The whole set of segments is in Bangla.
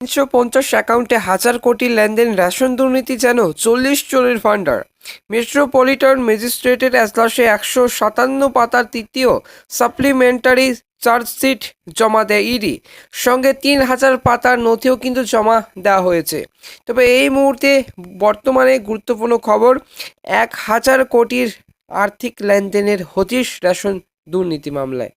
তিনশো পঞ্চাশ অ্যাকাউন্টে হাজার কোটি লেনদেন, রেশন দুর্নীতি যেন চল্লিশ চোরের ফান্ডার মেট্রোপলিটন ম্যাজিস্ট্রেটের এজলাসে একশো সাতান্ন পাতার তৃতীয় সাপ্লিমেন্টারি চার্জশিট জমা দেয় ইডি। সঙ্গে তিন হাজার পাতার নথিও কিন্তু জমা দেওয়া হয়েছে। তবে এই মুহূর্তে বর্তমানে গুরুত্বপূর্ণ খবর, এক হাজার কোটির আর্থিক লেনদেনের হতিশ রেশন দুর্নীতি মামলায়।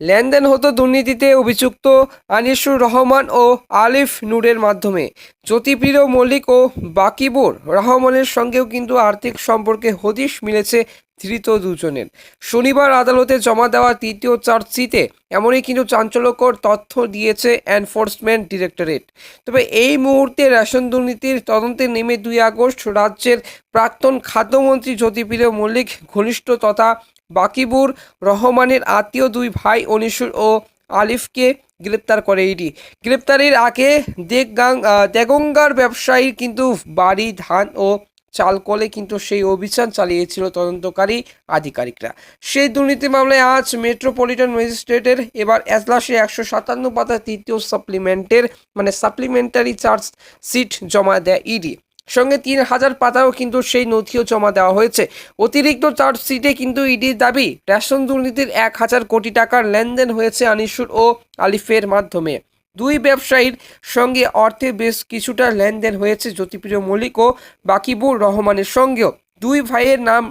লেনদেন হতো দুর্নীতিতে অভিযুক্ত আনিসুর রহমান ও আলিফ নূরের মাধ্যমে। জ্যোতিপ্রিয় মল্লিক ও বাকিবুর রহমানের সঙ্গেও কিন্তু আর্থিক সম্পর্কে হদিশ মিলেছে ধৃত দুজনের। শনিবার আদালতে জমা দেওয়া তৃতীয় চার্জশিটে এমনই কিন্তু চাঞ্চল্যকর তথ্য দিয়েছে এনফোর্সমেন্ট ডিরেক্টরেট। তবে এই মুহূর্তে রেশন দুর্নীতির তদন্তে নেমে দুই আগস্ট রাজ্যের প্রাক্তন খাদ্যমন্ত্রী জ্যোতিপ্রিয় মল্লিক, ঘনিষ্ঠ তথা বাকিবুর রহমানের আত্মীয় দুই ভাই অনিসুর ও আলিফকে গ্রেপ্তার করে ইডি। গ্রেপ্তারের আগে দেগগাং দেগঙ্গার ব্যবসায়ীর কিন্তু বাড়ি, ধান ও চাল কলে কিন্তু সেই অভিযান চালিয়েছিল তদন্তকারী আধিকারিকরা। সেই দুর্নীতি মামলায় আজ মেট্রোপলিটন ম্যাজিস্ট্রেটের এবার এজলাসে একশো সাতান্ন পাতা তৃতীয় সাপ্লিমেন্টের মানে সাপ্লিমেন্টারি চার্জ সিট জমা দেয় ইডি। সঙ্গে তিন হাজার পাতাও কিন্তু সেই নথিও জমা দেওয়া হয়েছে। অতিরিক্ত চার্জশিটে কিন্তু ইডির দাবি, রেশন দুর্নীতির এক হাজার কোটি টাকার লেনদেন হয়েছে আনিসুর ও আলিফের মাধ্যমে। দুই ব্যবসায়ীর সঙ্গে অর্থে বেশ কিছুটা লেনদেন হয়েছে জ্যোতিপ্রিয় মল্লিক ও বাকিবুর রহমানের সঙ্গেও। দুই ভাইয়ের নাম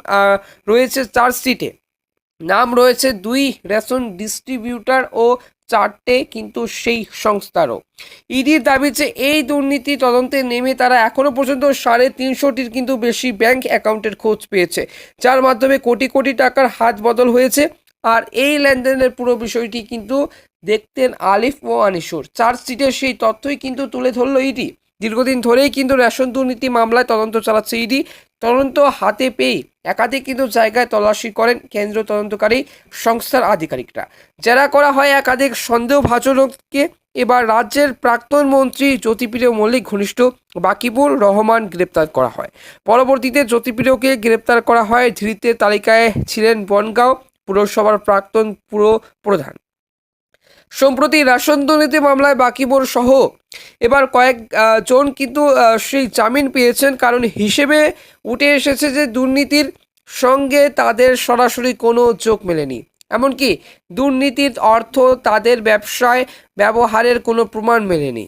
রয়েছে চার্জশিটে নাম রয়েছে দুই রেশন ডিস্ট্রিবিউটার ও চারটে কিন্তু সেই সংস্থারও। ইডির দাবি যে এই দুর্নীতি তদন্তে নেমে তারা এখনও পর্যন্ত সাড়ে তিনশোটির কিন্তু বেশি ব্যাংক অ্যাকাউন্টের খোঁজ পেয়েছে, যার মাধ্যমে কোটি কোটি টাকার হাত বদল হয়েছে। আর এই লেনদেনের পুরো বিষয়টি কিন্তু দেখতেন আলিফ ও আনিসুর। চার্জশিটের সেই তথ্যই কিন্তু তুলে ধরলো ইডি। দীর্ঘদিন ধরেই কিন্তু রেশন দুর্নীতি মামলায় তদন্ত চালাচ্ছে ইডি। তদন্ত হাতে পেয়ে একাধিক কিন্তু জায়গায় তল্লাশি করেন কেন্দ্রীয় তদন্তকারী সংস্থার আধিকারিকরা। জেরা করা হয় একাধিক সন্দেহভাজনকে। এবার রাজ্যের প্রাক্তন মন্ত্রী জ্যোতিপ্রিয় মল্লিক ঘনিষ্ঠ বাকিবুর রহমান গ্রেপ্তার করা হয়। পরবর্তীতে জ্যোতিপ্রিয়কে গ্রেপ্তার করা হয়। ধৃতের তালিকায় ছিলেন বনগাঁও পুরসভার প্রাক্তন পুর প্রধান। সম্প্রতি রেশন দুর্নীতি মামলায় বাকিবোর সহ এবার কয়েক জন কিন্তু সেই জামিন পেয়েছেন। কারণ হিসেবে উঠে এসেছে যে দুর্নীতির সঙ্গে তাদের সরাসরি কোনো চোখ মেলেনি। এমনকি দুর্নীতির অর্থ তাদের ব্যবসায় ব্যবহারের কোনো প্রমাণ মেলেনি।